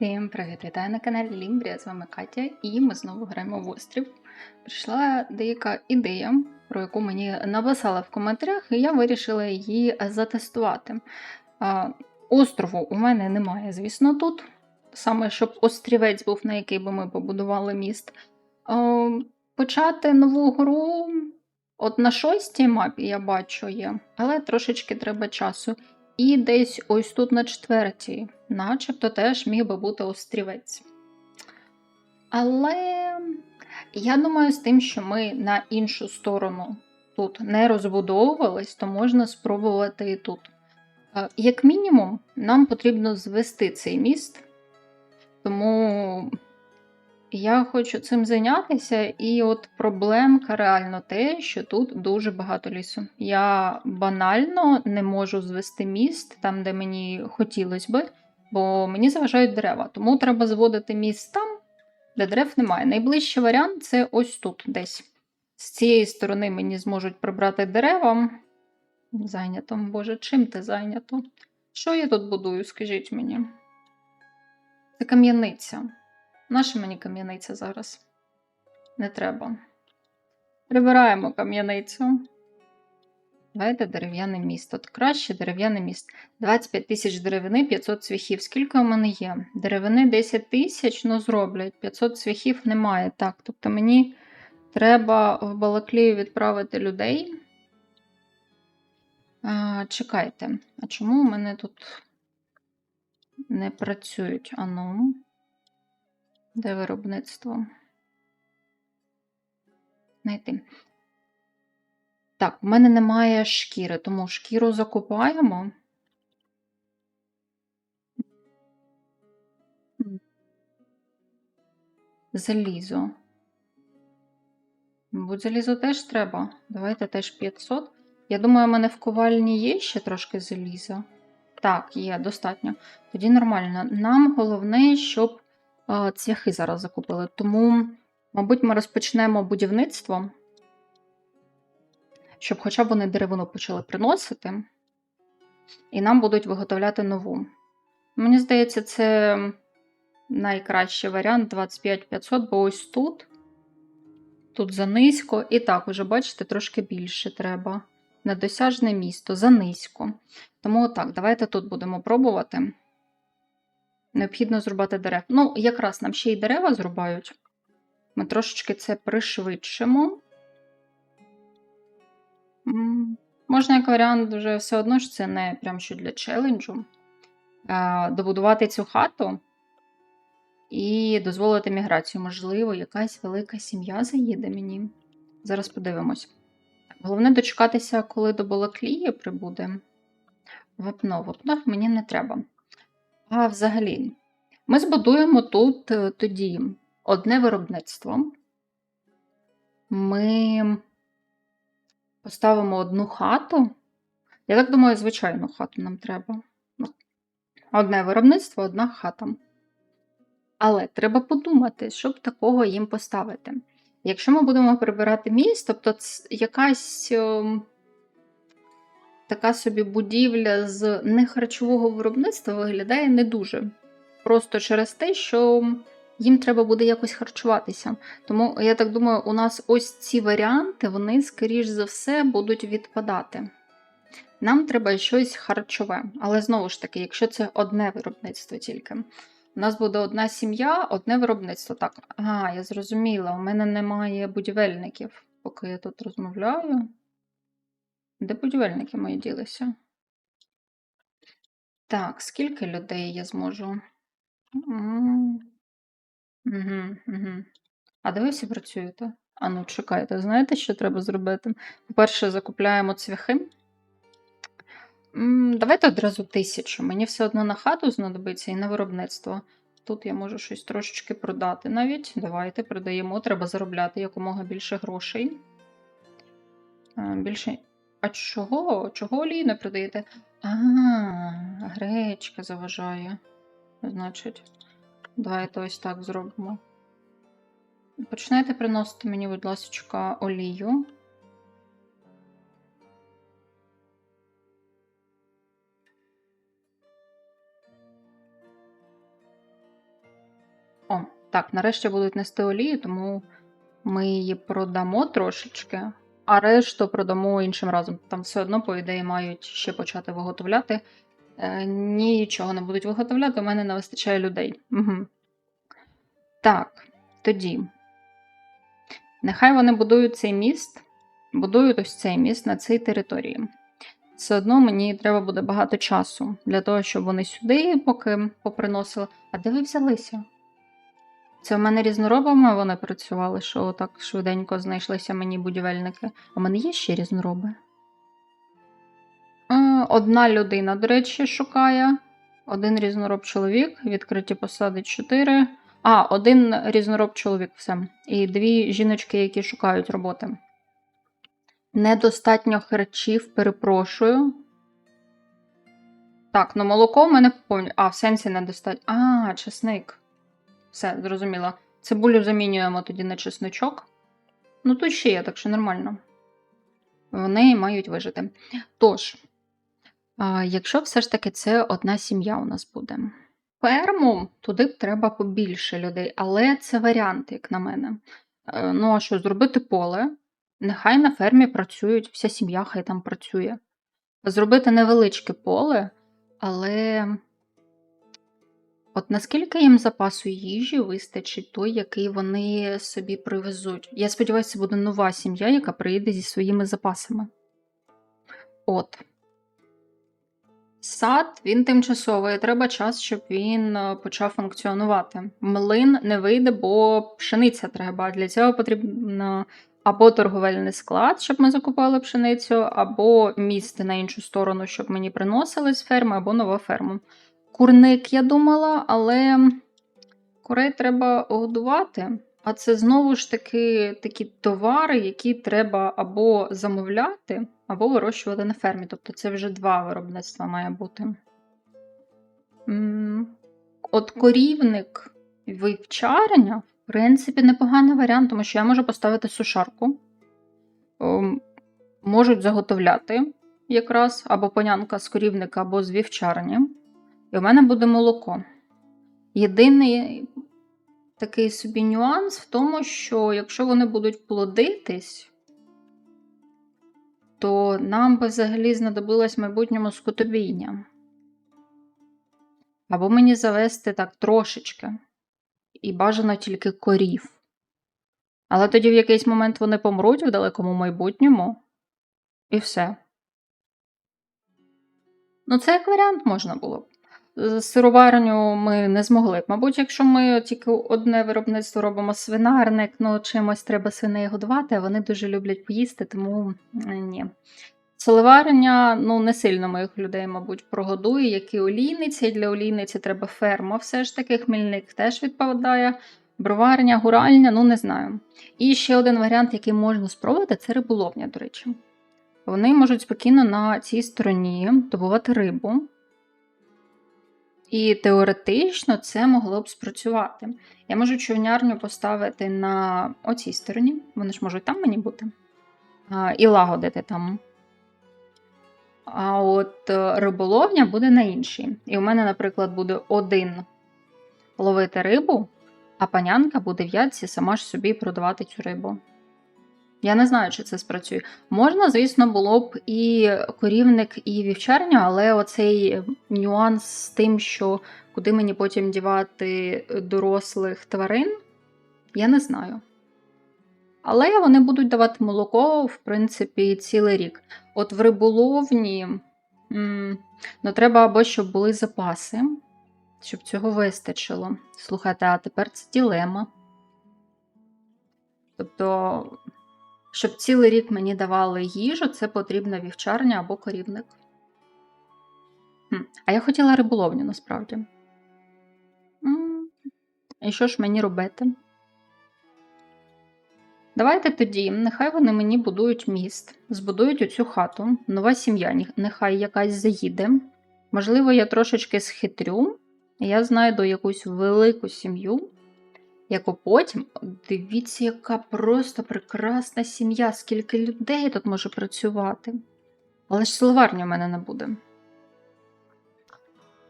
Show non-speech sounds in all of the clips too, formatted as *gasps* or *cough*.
Всім привіт! Вітаю на каналі Лімбрія. З вами Катя, і ми знову граємо в острів. Прийшла деяка ідея, про яку мені написали в коментарях, і я вирішила її затестувати. Острову у мене немає, звісно, тут. Саме щоб острівець був, на який би ми побудували міст. Почати нову гру. От на шостій мапі я бачу є, але трошечки треба часу. І десь ось тут на четвертій, начебто теж міг би бути острівець. Але я думаю, з тим, що ми на іншу сторону тут не розбудовувались, то можна спробувати і тут. Е, Як мінімум, нам потрібно звести цей міст, тому я хочу цим зайнятися, і от проблемка реально те, що тут дуже багато лісу. Я банально не можу звести міст там, де мені хотілося би, бо мені заважають дерева. Тому треба зводити міст там, де дерев немає. Найближчий варіант це ось тут десь. З цієї сторони мені зможуть прибрати дерева. Зайнято, боже, чим ти зайнято? Що я тут будую, скажіть мені? Це кам'яниця. Наша мені кам'яниця зараз? Не треба. Прибираємо кам'яницю. Давайте дерев'яне міст. От краще дерев'яне міст. 25 тисяч деревини, 500 цвяхів. Скільки у мене є? Деревини 10 тисяч, ну зроблять. 500 цвяхів немає. Так, тобто мені треба в Балаклію відправити людей. А, Чекайте, а чому у мене тут не працюють? Ану. Де виробництво? Знайти. Так, в мене немає шкіри, тому шкіру закупаємо. Залізо. Мабуть, залізо теж треба. Давайте теж 500. Я думаю, у мене в ковальні є ще трошки заліза. Так, є, достатньо. Тоді нормально. Нам головне, щоб цвяхи зараз закупили. Тому, мабуть, ми розпочнемо будівництво, щоб хоча б вони деревину почали приносити, і нам будуть виготовляти нову. Мені здається, це найкращий варіант 25500, бо ось тут, тут занизько, і так, уже, бачите, трошки більше треба. Недосяжне місто, занизько. Тому так, давайте тут будемо пробувати. Необхідно зрубати дерев. Ну, якраз нам ще й дерева зрубають. Ми трошечки це пришвидшимо. Можна, як варіант, вже все одно ж це не прям що для челенджу. Добудувати цю хату і дозволити міграцію. Можливо, якась велика сім'я заїде мені. Зараз подивимось. Головне дочекатися, коли до Балаклії прибуде. Вапно, вапно мені не треба. А взагалі, ми збудуємо тут е, тоді одне виробництво. Ми поставимо одну хату. Я так думаю, звичайну хату нам треба. Ну, Одне виробництво, одна хата. Але треба подумати, щоб такого їм поставити. Якщо ми будемо прибирати міст, тобто якась ем, така собі будівля з нехарчового виробництва виглядає не дуже. Просто через те, що їм треба буде якось харчуватися. Тому я так думаю, у нас ось ці варіанти, вони, скоріш за все, будуть відпадати. Нам треба щось харчове. Але знову ж таки, якщо це одне виробництво тільки. У нас буде одна сім'я, одне виробництво. Так, ага, я зрозуміла, у мене немає будівельників, поки я тут розмовляю. Де будівельники мої ділися? Так, скільки людей я зможу? Угу, угу. А де ви всі працюєте? А ну, чекайте, знаєте, що треба зробити? По-перше, закупляємо цвяхи. Давайте одразу тисячу. Мені все одно на хату знадобиться і на виробництво. Тут я можу щось трошечки продати навіть. Давайте продаємо. Треба заробляти якомога більше грошей. Більше. А чого? Чого олію не продаєте? А, гречка заважає. Значить, давайте ось так зробимо. Починайте приносити мені, будь ласка, олію. О, Так, нарешті будуть нести олію, тому ми її продамо трошечки, а решту продамо іншим разом. Там все одно, по ідеї, мають ще почати виготовляти. Е, нічого не будуть виготовляти, у мене не вистачає людей. Угу. Так, тоді. Нехай вони будують цей міст, будують ось цей міст на цій території. Все одно мені треба буде багато часу для того, щоб вони сюди поки поприносили. А де ви взялися? Це в мене різноробами вони працювали, що так швиденько знайшлися мені будівельники. У мене є ще різнороби. Е, Одна людина, до речі, шукає. Один різнороб чоловік, відкриті посади 4. А, один різнороб чоловік, все. І дві жіночки, які шукають роботи. Недостатньо харчів, перепрошую. Так, ну молоко в мене повні. А, в сенсі недостатньо. А, чесник. Все, зрозуміло. Цибулю замінюємо тоді на чесночок. Ну, тут ще є, так що нормально. Вони мають вижити. Тож, якщо все ж таки це одна сім'я у нас буде. Ферму туди б треба побільше людей, але це варіант, як на мене. Е, Ну, а що, зробити поле? Нехай на фермі працюють, вся сім'я хай там працює. Зробити невеличке поле, але от наскільки їм запасу їжі вистачить той, який вони собі привезуть. Я сподіваюся, буде нова сім'я, яка приїде зі своїми запасами. От. Сад він тимчасовий, треба час, щоб він е, почав функціонувати. Млин не вийде, бо пшениця треба. Для цього потрібно або торговельний склад, щоб ми закупали пшеницю, або місце на іншу сторону, щоб мені приносили з ферми, або нова ферма. Курник я думала, але курей треба годувати. А це знову ж таки такі товари, які треба або замовляти, або вирощувати на фермі. Тобто це вже два виробництва має бути. От корівник і вівчарня, в принципі, непоганий варіант, тому що я можу поставити сушарку. Ем, Можуть заготовляти якраз або понянка з корівника, або з вівчарні. І у мене буде молоко. Єдиний такий собі нюанс в тому, що якщо вони будуть плодитись, то нам би взагалі знадобилось в майбутньому скотобійня. Або мені завести так трошечки. І бажано тільки корів. Але тоді в якийсь момент вони помруть в далекому майбутньому, і все. Ну, це як варіант можна було б. Сироварню ми не змогли б. Мабуть, якщо ми тільки одне виробництво робимо свинарник, ну чимось треба свиней годувати, а вони дуже люблять поїсти, тому ні. Соливарня, ну не сильно моїх людей, мабуть, прогодує, як і олійниця. І для олійниці треба ферма. Все ж таки, хмільник теж відповідає. Броварня, гуральня, ну не знаю. І ще один варіант, який можна спробувати, це риболовня, до речі. Вони можуть спокійно на цій стороні добувати рибу. І теоретично це могло б спрацювати. Я можу човнярню поставити на оцій стороні, вони ж можуть там мені бути, а, і лагодити там. А от е, риболовня буде на іншій. І у мене, наприклад, буде один ловити рибу, а панянка буде в ядці сама ж собі продавати цю рибу. Я не знаю, чи це спрацює. Можна, звісно, було б і корівник, і вівчарня, але оцей нюанс з тим, що куди мені потім дівати дорослих тварин, я не знаю. Але вони будуть давати молоко, в принципі, цілий рік. От в риболовні ну, треба або щоб були запаси, щоб цього вистачило. Слухайте, а тепер це ділема. Тобто, щоб цілий рік мені давали їжу, це потрібна вівчарня або корівник. Хм. А я хотіла риболовню насправді. І що ж мені робити? Давайте тоді, нехай вони мені будують міст, збудують оцю хату, нова сім'я, нехай якась заїде. Можливо, я трошечки схитрю, я знайду якусь велику сім'ю, яку потім. Дивіться, яка просто прекрасна сім'я, скільки людей тут може працювати. Але ж силоварні в мене не буде.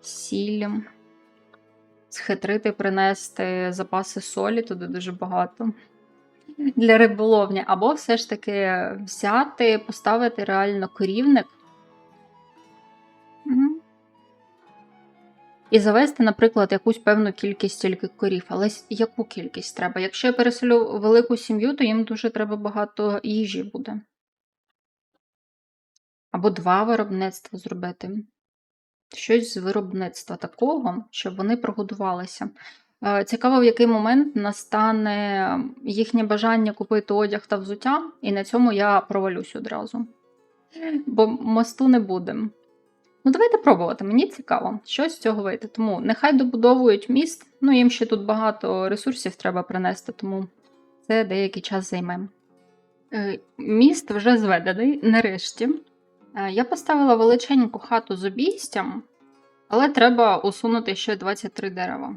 Сіль. схитрити, принести запаси солі туди дуже багато для риболовні, або все ж таки взяти, поставити реально корівник. І завести, наприклад, якусь певну кількість тільки корів. Але яку кількість треба? Якщо я переселю велику сім'ю, то їм дуже треба багато їжі буде. Або два виробництва зробити. Щось з виробництва такого, щоб вони прогодувалися. Е, Цікаво, в який момент настане їхнє бажання купити одяг та взуття, і на цьому я провалюсь одразу. Бо мосту не буде. Ну, давайте пробувати. Мені цікаво, що з цього вийде. Тому нехай добудовують міст. Ну, їм ще тут багато ресурсів треба принести, тому це деякий час займе. Е, Міст вже зведений, нарешті. Е, Я поставила величеньку хату з обійстям, але треба усунути ще 23 дерева.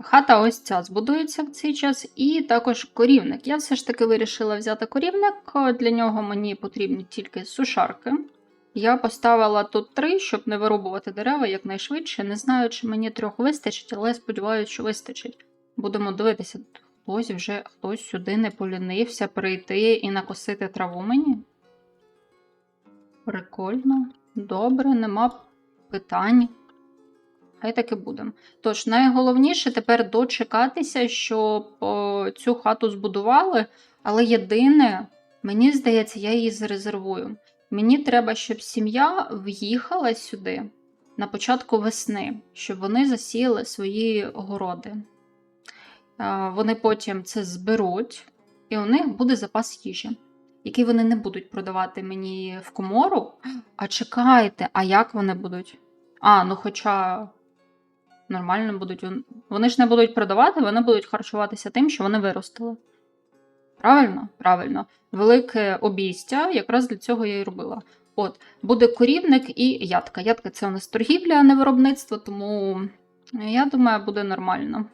Хата ось ця збудується в цей час, і також корівник. Я все ж таки вирішила взяти корівник. Для нього мені потрібні тільки сушарки. Я поставила тут три, щоб не вирубувати дерева якнайшвидше. Не знаю, чи мені трьох вистачить, але сподіваюся, що вистачить. Будемо дивитися, хтось вже хтось сюди не полінився прийти і накосити траву мені. Прикольно. Добре, нема питань. Хай так і буде. Тож, найголовніше тепер дочекатися, щоб о, цю хату збудували, але єдине, мені здається, я її зарезервую. Мені треба, щоб сім'я в'їхала сюди на початку весни, щоб вони засіяли свої городи. Вони потім це зберуть, і у них буде запас їжі, який вони не будуть продавати мені в комору. А чекайте, а як вони будуть? А, ну хоча нормально будуть. Вони ж не будуть продавати, вони будуть харчуватися тим, що вони виростили. Правильно? Правильно. Велике обійстя, якраз для цього я і робила. От, буде корівник і ядка. Ядка це у нас торгівля, а не виробництво, тому я думаю, буде нормально.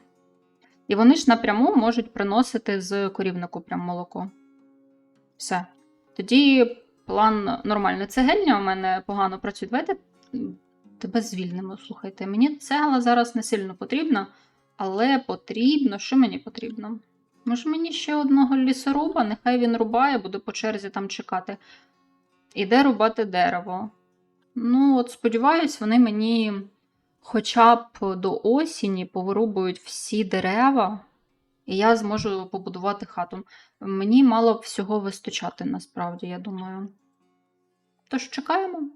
І вони ж напряму можуть приносити з корівнику прям молоко. Все. Тоді план нормальний. Цегельня у мене погано працює. Давайте тебе звільнимо. Слухайте, мені цегла зараз не сильно потрібна, але потрібно. Що мені потрібно? Може, мені ще одного лісоруба, нехай він рубає, буду по черзі там чекати. Іде рубати дерево. Ну, от сподіваюсь, вони мені хоча б до осені повирубують всі дерева, і я зможу побудувати хату. Мені мало б всього вистачати, насправді, я думаю. Тож чекаємо.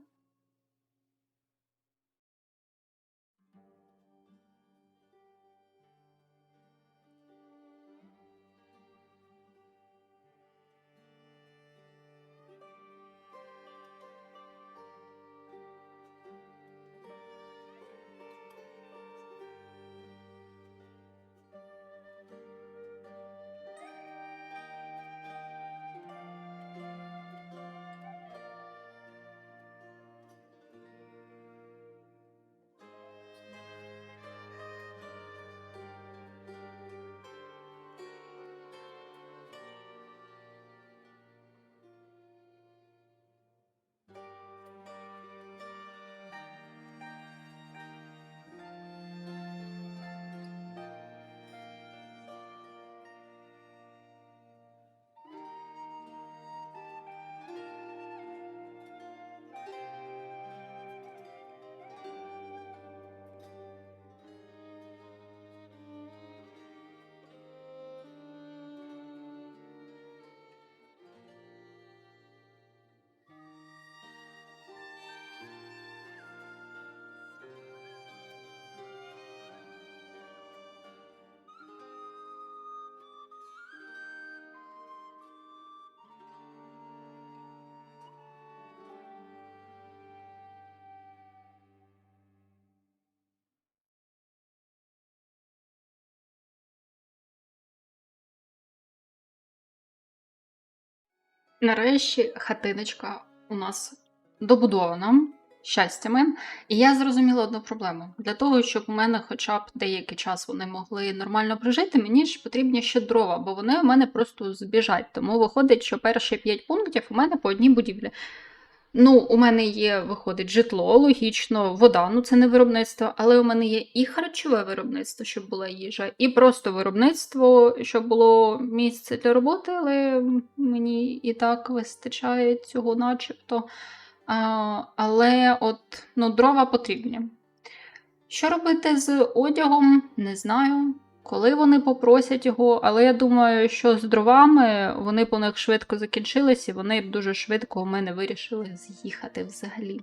Нарешті хатиночка у нас добудована щастями. І я зрозуміла одну проблему. Для того, щоб у мене хоча б деякий час вони могли нормально прожити, мені ж потрібні ще дрова, бо вони у мене просто збіжать. Тому виходить, що перші 5 пунктів у мене по одній будівлі. Ну, у мене є, виходить, житло, логічно, вода, ну це не виробництво, але у мене є і харчове виробництво, щоб була їжа, і просто виробництво, щоб було місце для роботи, але мені і так вистачає цього начебто. А, але от ну, дрова потрібні. Що робити з одягом, не знаю. Коли вони попросять його, але я думаю, що з дровами вони у них швидко закінчились, і вони б дуже швидко у мене вирішили з'їхати взагалі.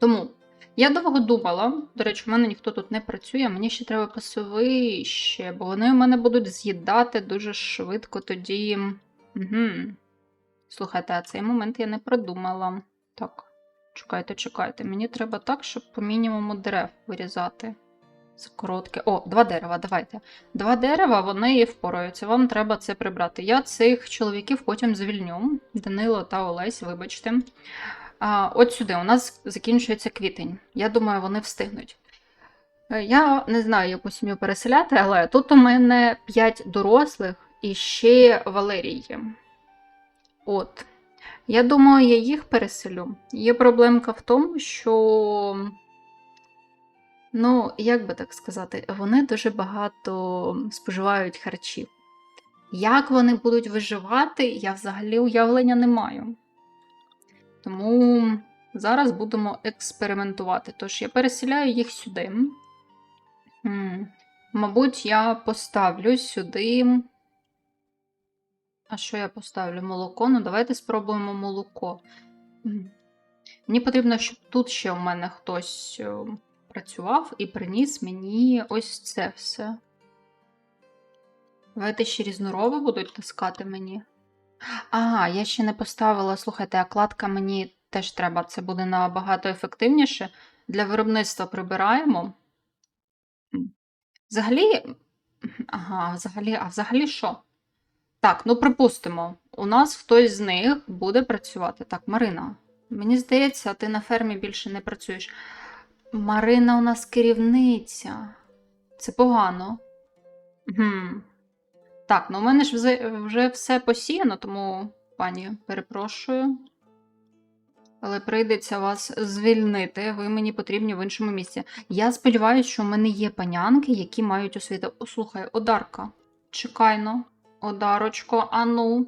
Тому я довго думала, до речі, у мене ніхто тут не працює, мені ще треба пасовище, бо вони у мене будуть з'їдати дуже швидко тоді. Угу. Слухайте, а цей момент я не продумала. Так, чекайте, чекайте. Мені треба так, щоб по мінімуму дерев вирізати. Коротке. О, два дерева, давайте. Два дерева, вони впораються. Вам треба це прибрати. Я цих чоловіків потім звільню. Данило та Олесь, вибачте. А, От сюди у нас закінчується квітень. Я думаю, вони встигнуть. Е, Я не знаю, яку сім'ю переселяти, але тут у мене 5 дорослих і ще Валерій є. От. Я думаю, я їх переселю. Є проблемка в тому, що. Ну, як би так сказати, вони дуже багато споживають харчів. Як вони будуть виживати, я взагалі уявлення не маю. Тому зараз будемо експериментувати. Тож я переселяю їх сюди. Мабуть, я поставлю сюди. А що я поставлю? Молоко? Ну, давайте спробуємо молоко. Мені потрібно, щоб тут ще у мене хтось е, працював і приніс мені ось це все. Давайте ще різнороби будуть таскати мені. Ага, я ще не поставила, слухайте, а кладка мені теж треба. Це буде набагато ефективніше. Для виробництва прибираємо. Взагалі, ага, взагалі, а взагалі що? Так, ну припустимо, у нас хтось з них буде працювати. Так, Марина, мені здається, ти на фермі більше не працюєш. Марина у нас керівниця. Це погано. Гм. Так, ну у мене ж вже все посіяно, тому, пані, перепрошую. Але прийдеться вас звільнити, ви мені потрібні в іншому місці. Я сподіваюся, що в мене є панянки, які мають освіту. О, слухай, Одарка, чекай но, Одарочко, ану,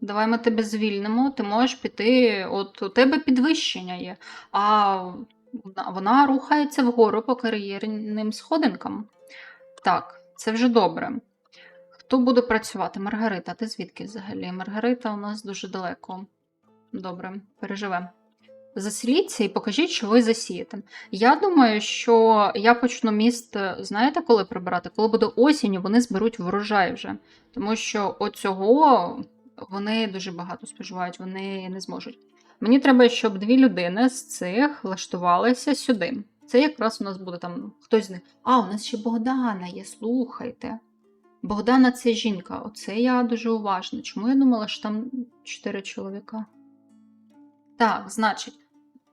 давай ми тебе звільнимо, ти можеш піти, от у тебе підвищення є, а вона, рухається вгору по кар'єрним сходинкам. Так, це вже добре. Хто буде працювати? Маргарита, ти звідки взагалі? Маргарита у нас дуже далеко. Добре, переживемо. Заселіться і покажіть, що ви засієте. Я думаю, що я почну міст, знаєте, коли прибирати? Коли буде осінь, вони зберуть врожай вже. Тому що оцього вони дуже багато споживають, вони не зможуть. Мені треба, щоб дві людини з цих влаштувалися сюди. Це якраз у нас буде там хтось з них. А, у нас ще Богдана є, слухайте. Богдана це жінка. Оце я дуже уважна. Чому я думала, що там чотири чоловіка? Так, значить,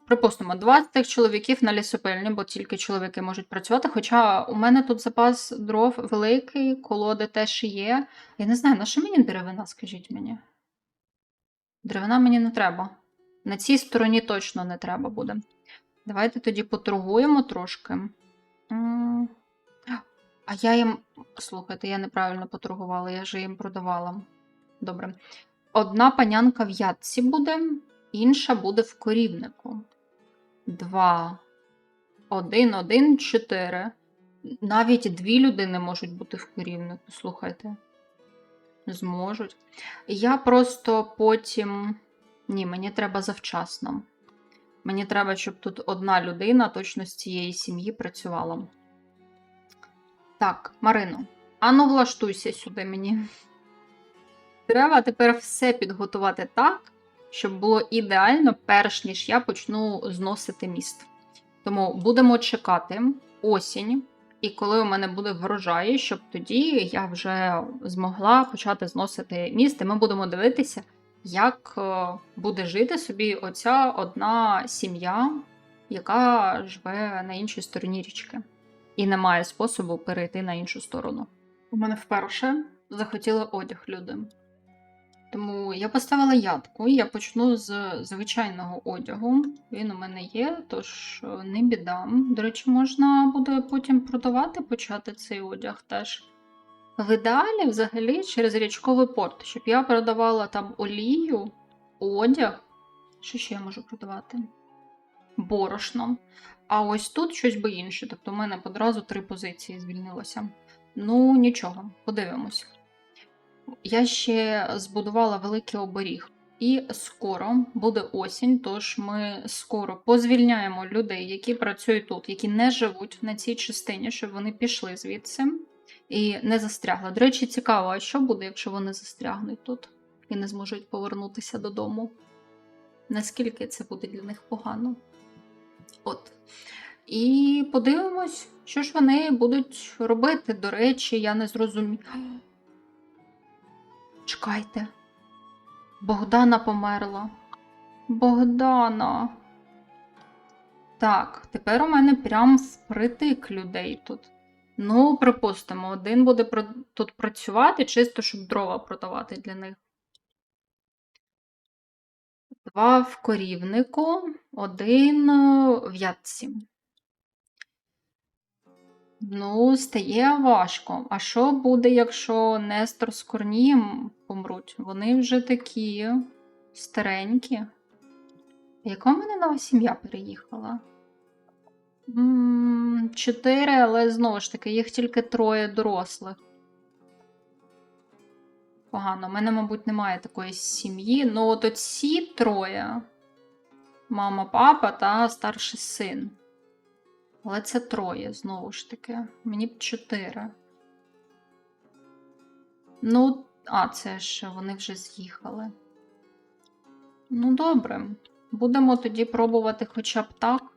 припустимо, 20 чоловіків на лісопильні, бо тільки чоловіки можуть працювати. Хоча у мене тут запас дров великий, колоди теж є. Я не знаю, на що мені деревина, скажіть мені? Деревина мені не треба. На цій стороні точно не треба буде. Давайте тоді поторгуємо трошки. А я їм. Слухайте, я неправильно поторгувала, я же їм продавала. Добре. Одна панянка в ядці буде, інша буде в корівнику. Два. Один, один, чотири. Навіть дві людини можуть бути в корівнику, слухайте. Зможуть. Я просто потім. Ні, мені треба завчасно. Мені треба, щоб тут одна людина точно з цієї сім'ї працювала. Так, Марино, ану влаштуйся сюди мені. Треба тепер все підготувати так, щоб було ідеально, перш ніж я почну зносити міст. Тому будемо чекати осінь, і коли у мене буде врожай, щоб тоді я вже змогла почати зносити міст, і ми будемо дивитися, як е, буде жити собі оця одна сім'я, яка живе на іншій стороні річки, і не має способу перейти на іншу сторону. У мене вперше захотіли одяг люди. Тому я поставила ядку, я почну з звичайного одягу. Він у мене є, тож е, не біда. До речі, можна буде потім продавати почати цей одяг теж. В ідеалі, взагалі, через річковий порт, щоб я продавала там олію, одяг. Що ще я можу продавати? Борошно. А ось тут щось би інше. Тобто, у мене одразу три позиції звільнилося. Ну, нічого, подивимось. Я ще збудувала великий оберіг. І скоро буде осінь, тож ми скоро позвільняємо людей, які працюють тут, які не живуть на цій частині, щоб вони пішли звідси і не застрягли. До речі, цікаво, а що буде, якщо вони застрягнуть тут і не зможуть повернутися додому? Наскільки це буде для них погано? От. І подивимось, що ж вони будуть робити. До речі, я не зрозуміла. *gasps* Чекайте. Богдана померла. Богдана. Так, тепер у мене прям впритик людей тут. Ну, припустимо, один буде тут працювати, чисто, щоб дрова продавати для них. Два в корівнику, один е, в ятці. Ну, стає важко. А що буде, якщо Нестор з Корнієм помруть? Вони вже такі старенькі. Яка в мене нова сім'я переїхала? Чотири, але знову ж таки, їх тільки троє дорослих. Погано. У мене, мабуть, немає такої сім'ї. Ну, от ці троє: мама, папа та старший син. Але це троє, знову ж таки. Мені б чотири. Ну, а, це ж вони вже з'їхали. Ну, добре. Будемо тоді пробувати хоча б так.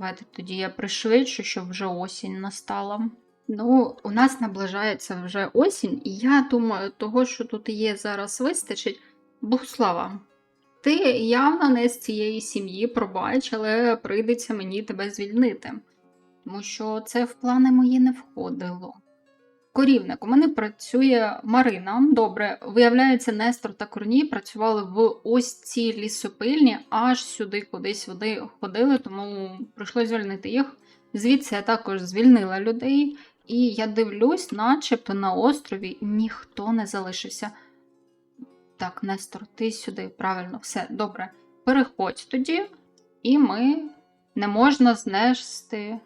Давайте тоді я пришвидшу, щоб вже осінь настала. Ну, у нас наближається вже осінь, і я думаю, того, що тут є зараз, вистачить. Богослава, ти явно не з цієї сім'ї, пробач, але прийдеться мені тебе звільнити. Тому що це в плани мої не входило. Корівник, у мене працює Марина. Добре, виявляється, Нестор та Корній працювали в ось цій лісопильні, аж сюди кудись вони ходили, тому прийшлося звільнити їх. Звідси я також звільнила людей, і я дивлюсь, начебто на острові ніхто не залишився. Так, Нестор, ти сюди, правильно, все, добре. Переходь тоді, і ми не можна знести.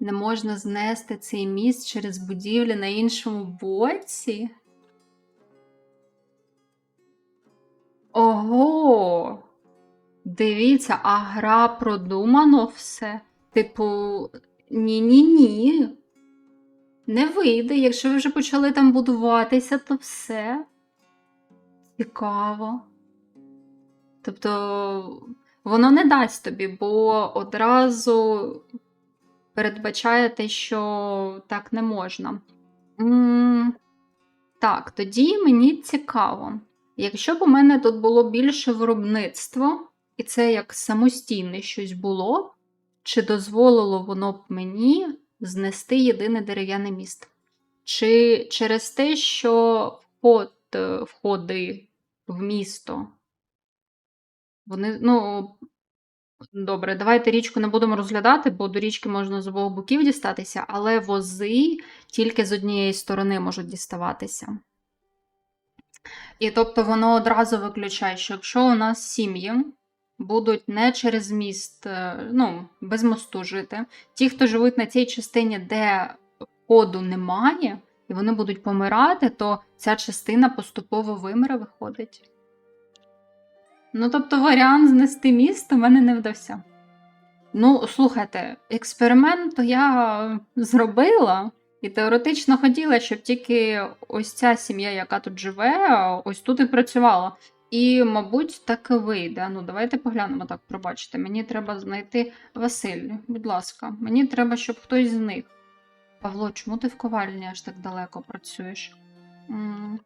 Не можна знести цей міст через будівлі на іншому боці. Ого! Дивіться, а гра продумано все. Типу, ні-ні-ні. Не вийде, якщо ви вже почали там будуватися, то все. Цікаво. Тобто, воно не дасть тобі, бо одразу передбачає те, що так не можна. М, Так, тоді мені цікаво. Якщо б у мене тут було більше виробництво, і це як самостійне щось було, чи дозволило воно б мені знести єдине дерев'яне міст? Чи через те, що вход, е, входи в місто, вони, ну, добре, давайте річку не будемо розглядати, бо до річки можна з обох боків дістатися, але вози тільки з однієї сторони можуть діставатися. І тобто воно одразу виключає, що якщо у нас сім'ї будуть не через міст, е, ну, без мосту жити, ті, хто живуть на цій частині, де ходу немає, і вони будуть помирати, то ця частина поступово вимре, виходить. Ну, тобто, варіант знести міст у мене не вдався. Ну, слухайте, експеримент я зробила, і теоретично хотіла, щоб тільки ось ця сім'я, яка тут живе, ось тут і працювала. І, мабуть, так і вийде. Ну, давайте поглянемо так, пробачте. Мені треба знайти Василь, будь ласка, мені треба, щоб хтось з них. Павло, чому ти в ковальні аж так далеко працюєш? М,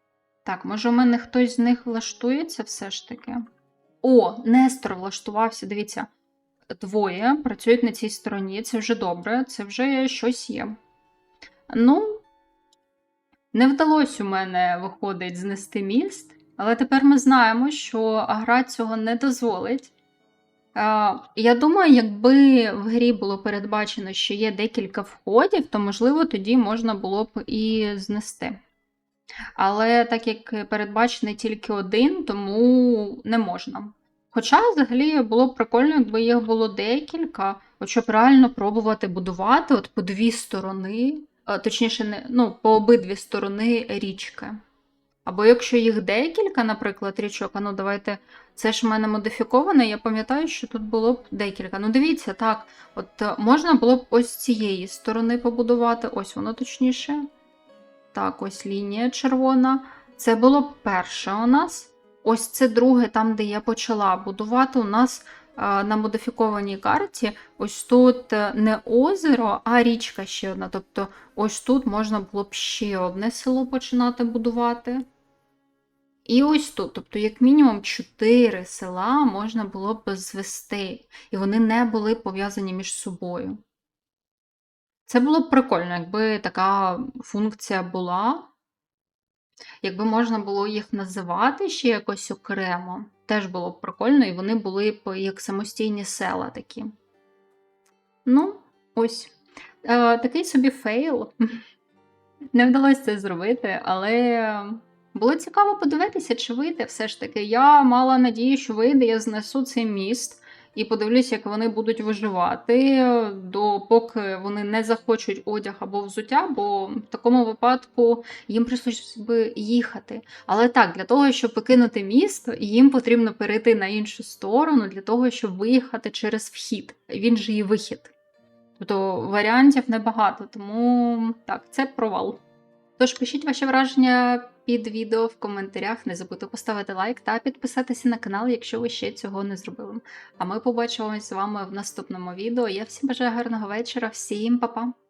Так, може, у мене хтось з них влаштується все ж таки? О, Нестор влаштувався. Дивіться, двоє працюють на цій стороні. Це вже добре, це вже щось є. Ну, Не вдалося у мене, виходить, знести міст, але тепер ми знаємо, що гра цього не дозволить. Я думаю, якби в грі було передбачено, що є декілька входів, то можливо тоді можна було б і знести. Але так як передбачений тільки один, тому не можна. Хоча, взагалі, було б прикольно, якби їх було декілька, от щоб реально пробувати будувати от по дві сторони, точніше, не, ну, по обидві сторони річки. Або якщо їх декілька, наприклад, річок, а ну давайте, це ж в мене модифіковане, я пам'ятаю, що тут було б декілька. Ну, дивіться, так, от е, можна було б ось цієї сторони побудувати, ось воно точніше. Так, ось лінія червона. Це було перше у нас. Ось це друге, там, де я почала будувати, у нас а, на модифікованій карті. Ось тут е, не озеро, а річка ще одна. Тобто, ось тут можна було б ще одне село починати будувати. І ось тут, тобто, як мінімум, чотири села можна було б звести, і вони не були пов'язані між собою. Це було б прикольно, якби така функція була. Якби можна було їх називати ще якось окремо, теж було б прикольно, і вони були б як самостійні села такі. Ну, ось. Е, такий собі фейл. *laughs* Не вдалося це зробити, але було цікаво подивитися, чи вийде все ж таки. Я мала надію, що вийде, я знесу цей міст і подивлюсь, як вони будуть виживати, допоки вони не захочуть одяг або взуття, бо в такому випадку їм прийшлося би їхати. Але так, для того, щоб покинути місто, їм потрібно перейти на іншу сторону для того, щоб виїхати через вхід. Він же і вихід. Тобто варіантів небагато, тому так, це провал. Тож пишіть ваші враження під відео в коментарях. Не забудьте поставити лайк та підписатися на канал, якщо ви ще цього не зробили. А ми побачимось з вами в наступному відео. Я всім бажаю гарного вечора, всім па-па!